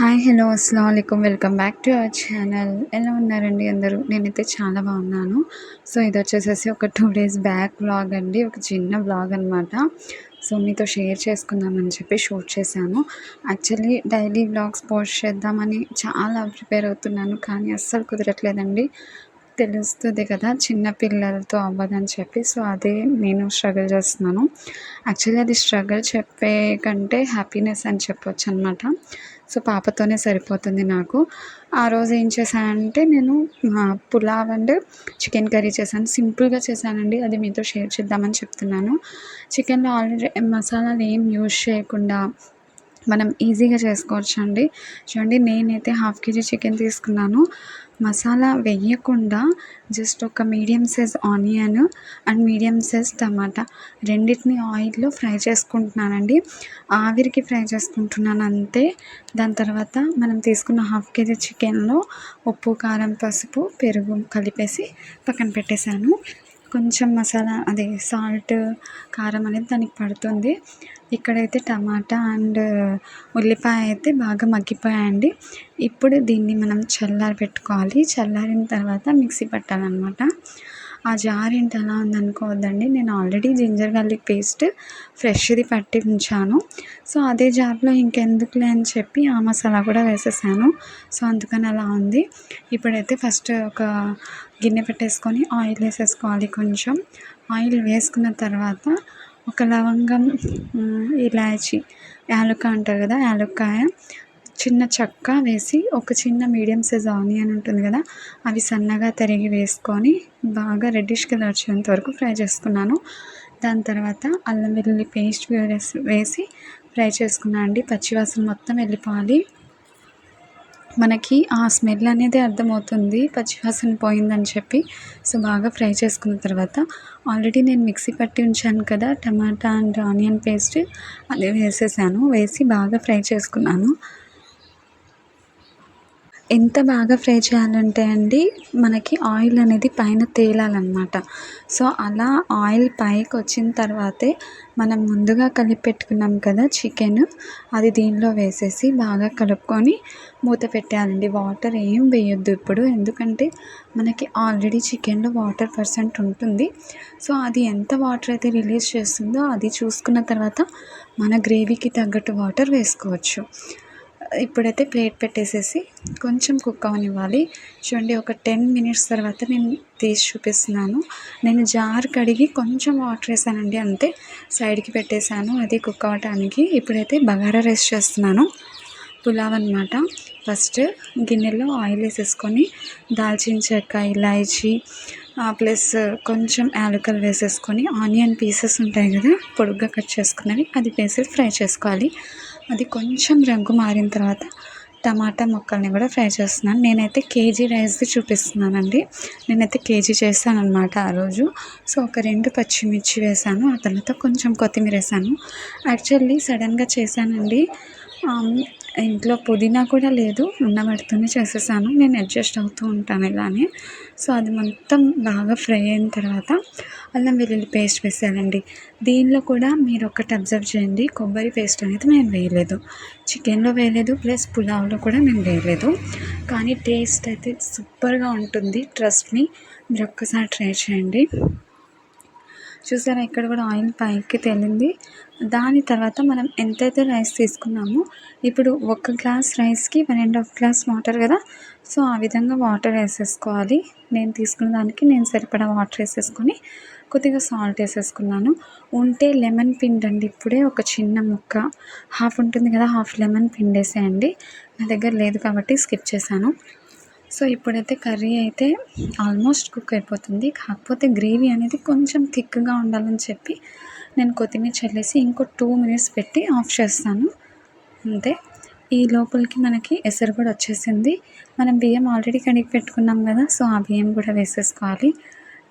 Hi hello అస్సలం welcome back to our channel. ఎలా ఉన్నారండి అందరూ? నేనైతే చాలా బాగున్నాను. సో ఇది వచ్చేసేసి ఒక టూ డేస్ బ్యాక్ వ్లాగ్ అండి. ఒక చిన్న వ్లాగ్ అనమాట సో మీతో షేర్ చేసుకుందామని చెప్పి షూట్ చేశాను. యాక్చువల్లీ డైలీ వ్లాగ్స్ పోస్ట్ చేద్దామని చాలా ప్రిపేర్ అవుతున్నాను కానీ అస్సలు కుదరట్లేదండి. తెలుస్తుంది కదా చిన్న పిల్లలతో అవ్వదని చెప్పి. సో అదే నేను స్ట్రగుల్ చేస్తున్నాను. యాక్చువల్లీ అది స్ట్రగుల్ చెప్పే కంటే హ్యాపీనెస్ అని చెప్పొచ్చు అనమాట సో పాపతోనే సరిపోతుంది నాకు. ఆ రోజు ఏం చేశానంటే నేను పులావ్ అండ్ చికెన్ కర్రీ చేశాను. సింపుల్గా చేశానండి. అది మీతో షేర్ చేద్దామని చెప్తున్నాను. చికెన్లో ఆల్రెడీ మసాలాలు ఏం యూజ్ చేయకుండా మనం ఈజీగా చేసుకోవచ్చు అండి చూడండి నేనైతే హాఫ్ కేజీ చికెన్ తీసుకున్నాను. మసాలా వేయకుండా జస్ట్ ఒక medium size onion and medium size tomato రెండింటిని ఆయిల్లో ఫ్రై చేసుకుంటున్నానండి. ఆవిరికి ఫ్రై చేసుకుంటున్నాను అంతే. దాని తర్వాత మనం తీసుకున్న హాఫ్ కేజీ చికెన్లో ఉప్పు కారం పసుపు పెరుగు కలిపేసి పక్కన పెట్టేశాను. కొంచెం మసాలా అదే సాల్ట్ కారం అనేది దానికి పడుతుంది. ఇక్కడైతే టమాటా అండ్ ఉల్లిపాయ అయితే బాగా మగ్గిపోయాయండి. ఇప్పుడు దీన్ని మనం చల్లారి పెట్టుకోవాలి. చల్లారిన తర్వాత మిక్సీ పట్టాలన్నమాట. ఆ జార్ ఏంటి ఎలా ఉందనుకోవద్దండి నేను ఆల్రెడీ జింజర్ గార్లిక్ పేస్ట్ ఫ్రెష్ది పట్టి ఉంచాను. సో అదే జార్లో ఇంకెందుకులే అని చెప్పి ఆ మసాలా కూడా వేసేసాను. సో అందుకని అలా ఉంది. ఇప్పుడైతే ఫస్ట్ ఒక గిన్నె పెట్టేసుకొని ఆయిల్ వేసేసుకోవాలి కొంచెం. ఆయిల్ వేసుకున్న తర్వాత ఒక లవంగం ఇలాచి యాలక అంటారు కదా యాలక్కాయ చిన్న చెక్క వేసి ఒక చిన్న మీడియం సైజ్ ఆనియన్ ఉంటుంది కదా అవి సన్నగా తరిగి వేసుకొని బాగా రెడ్డిష్ కలర్ వచ్చేంత వరకు ఫ్రై చేసుకున్నాను. దాని తర్వాత అల్లం వెల్లుల్లి పేస్ట్ వేసి ఫ్రై చేసుకున్నాను అండి. పచ్చివాసన మొత్తం వెళ్ళిపోవాలి. మనకి ఆ స్మెల్ అనేది అర్థమవుతుంది. పచ్చివాసన పోయిందని చెప్పి. సో బాగా ఫ్రై చేసుకున్న తర్వాత ఆల్రెడీ నేను మిక్సీ పట్టి ఉంచాను కదా టమాటా అండ్ ఆనియన్ పేస్ట్. అది వేసేసాను. వేసి బాగా ఫ్రై చేసుకున్నాను. ఎంత బాగా ఫ్రై చేయాలంటే అండి మనకి ఆయిల్ అనేది పైన తేలాలన్నమాట. సో అలా ఆయిల్ పైకి వచ్చిన తర్వాతే మనం ముందుగా కలిపి పెట్టుకున్నాం కదా చికెన్ అది దీనిలో వేసేసి బాగా కలుపుకొని మూత పెట్టేయాలండి. వాటర్ ఏం వేయొద్దు ఇప్పుడు ఎందుకంటే మనకి ఆల్రెడీ చికెన్లో వాటర్ పర్సెంట్ ఉంటుంది. సో అది ఎంత వాటర్ అయితే రిలీజ్ చేస్తుందో అది చూసుకున్న తర్వాత మన గ్రేవీకి తగ్గట్టు వాటర్ వేసుకోవచ్చు. ఇప్పుడైతే ప్లేట్ పెట్టేసేసి కొంచెం కుక్ అవనివ్వాలి. చూడండి ఒక టెన్ మినిట్స్ తర్వాత నేను తీసి చూపిస్తున్నాను. నేను జార్ కడిగి కొంచెం వాటర్ వేసానండి అంతే. సైడ్కి పెట్టేశాను అది కుక్ అవ్వటానికి ఇప్పుడైతే బగారా రైస్ చేస్తున్నాను పులావ్ అనమాట ఫస్ట్ గిన్నెలో ఆయిల్ వేసేసుకొని దాల్చిన చెక్క ఇలాయచి ప్లస్ కొంచెం యాలకలు వేసేసుకొని ఆనియన్ పీసెస్ ఉంటాయి కదా పొడుగ్గా కట్ చేసుకున్నవి అది వేసేసి ఫ్రై చేసుకోవాలి. అది కొంచెం రంగు మారిన తర్వాత టమాటా ముక్కల్ని కూడా ఫ్రై చేస్తున్నాను. నేనైతే కేజీ రైస్ది చూపిస్తున్నానండి. నేనైతే కేజీ చేశాను అనమాట ఆ రోజు. సో ఒక రెండు పచ్చిమిర్చి వేసాను ఆ తర్వాత కొంచెం కొత్తిమీర వేసాను యాక్చువల్లీ సడన్గా చేశానండి. ఇంట్లో పుదీనా కూడా లేదు ఉన్న వాటితోనే చేసేసాను. నేను అడ్జస్ట్ అవుతూ ఉంటాను ఇలానే. సో అది మొత్తం బాగా ఫ్రై అయిన తర్వాత అల్లం వెల్లుల్లి పేస్ట్ వేసానండి దీనిలో కూడా మీరు ఒకటి అబ్జర్వ్ చేయండి కొబ్బరి పేస్ట్ అనేది నేను వేయలేదు. చికెన్లో వేయలేదు ప్లస్ పులావ్లో కూడా నేను వేయలేదు. కానీ టేస్ట్ అయితే సూపర్గా ఉంటుంది. ట్రస్ట్ మీ మీరు ఒక్కసారి ట్రై చేయండి. చూసారా ఇక్కడ కూడా ఆయిల్ పైకి తేలింది. దాని తర్వాత మనం ఎంతైతే రైస్ తీసుకున్నామో ఇప్పుడు ఒక గ్లాస్ రైస్కి one and half glass water కదా? సో ఆ విధంగా వాటర్ వేసేసుకోవాలి. నేను తీసుకున్న దానికి నేను సరిపడా వాటర్ వేసేసుకొని కొద్దిగా సాల్ట్ వేసేసుకున్నాను. ఉంటే లెమన్ పిండండి ఇప్పుడే ఒక చిన్న ముక్క. హాఫ్ ఉంటుంది కదా హాఫ్ లెమన్ పిండేసేయండి. నా దగ్గర లేదు కాబట్టి స్కిప్ చేశాను. సో ఇప్పుడైతే కర్రీ అయితే ఆల్మోస్ట్ కుక్ అయిపోతుంది. కాకపోతే గ్రేవీ అనేది కొంచెం థిక్గా ఉండాలని చెప్పి నేను కొత్తిమీర చల్లేసి ఇంకో టూ మినిట్స్ పెట్టి ఆఫ్ చేస్తాను. అంతే. ఈ లోపలికి మనకి ఎసరు కూడా వచ్చేసింది. మనం బియ్యం ఆల్రెడీ కడిగి పెట్టుకున్నాం కదా సో ఆ బియ్యం కూడా వేసేసుకోవాలి.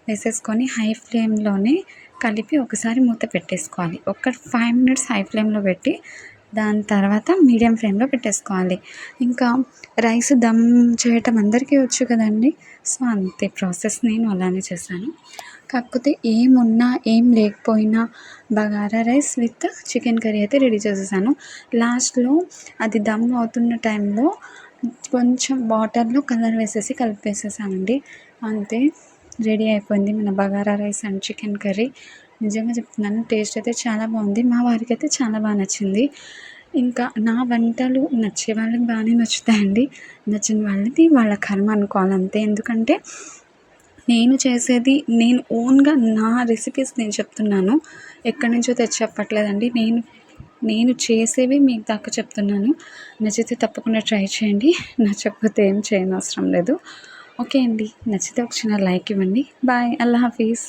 వేసేసుకొని హై ఫ్లేమ్లోనే కలిపి ఒకసారి మూత పెట్టేసుకోవాలి. ఒక ఫైవ్ మినిట్స్ హై ఫ్లేమ్లో పెట్టి దాని తర్వాత మీడియం ఫ్లేమ్లో పెట్టేసుకోవాలి. ఇంకా రైస్ దమ్ చేయటం అందరికీ వచ్చు కదండి. సో అంతే ప్రాసెస్ నేను అలానే చేశాను. కాకపోతే ఏమున్నా ఏం లేకపోయినా bagara rice with chicken curry అయితే రెడీ చేసేసాను. లాస్ట్లో అది దమ్ అవుతున్న టైంలో కొంచెం వాటర్లో కలర్ వేసేసి కలిపేసేసానండి అంతే రెడీ అయిపోయింది మన bagara rice and chicken curry. నిజంగా చెప్తున్నాను టేస్ట్ అయితే చాలా బాగుంది. మా వారికి అయితే చాలా బాగా నచ్చింది. ఇంకా నా వంటలు నచ్చే వాళ్ళకి బాగానే నచ్చుతాయండి. నచ్చిన వాళ్ళది వాళ్ళ కర్మ అనుకోవాలి అంతే ఎందుకంటే నేను చేసేది నేను ఓన్గా నా రెసిపీస్ నేను చెప్తున్నాను. ఎక్కడి నుంచో తెచ్చి చెప్పట్లేదండి. నేను నేను చేసేవి మీకు దాకా చెప్తున్నాను. నచ్చితే తప్పకుండా ట్రై చేయండి. నచ్చకపోతే ఏం చేయనవసరం లేదు. ఓకే అండి. నచ్చితే ఒక చిన్న లైక్ ఇవ్వండి. బాయ్. అల్లా హాఫీజ్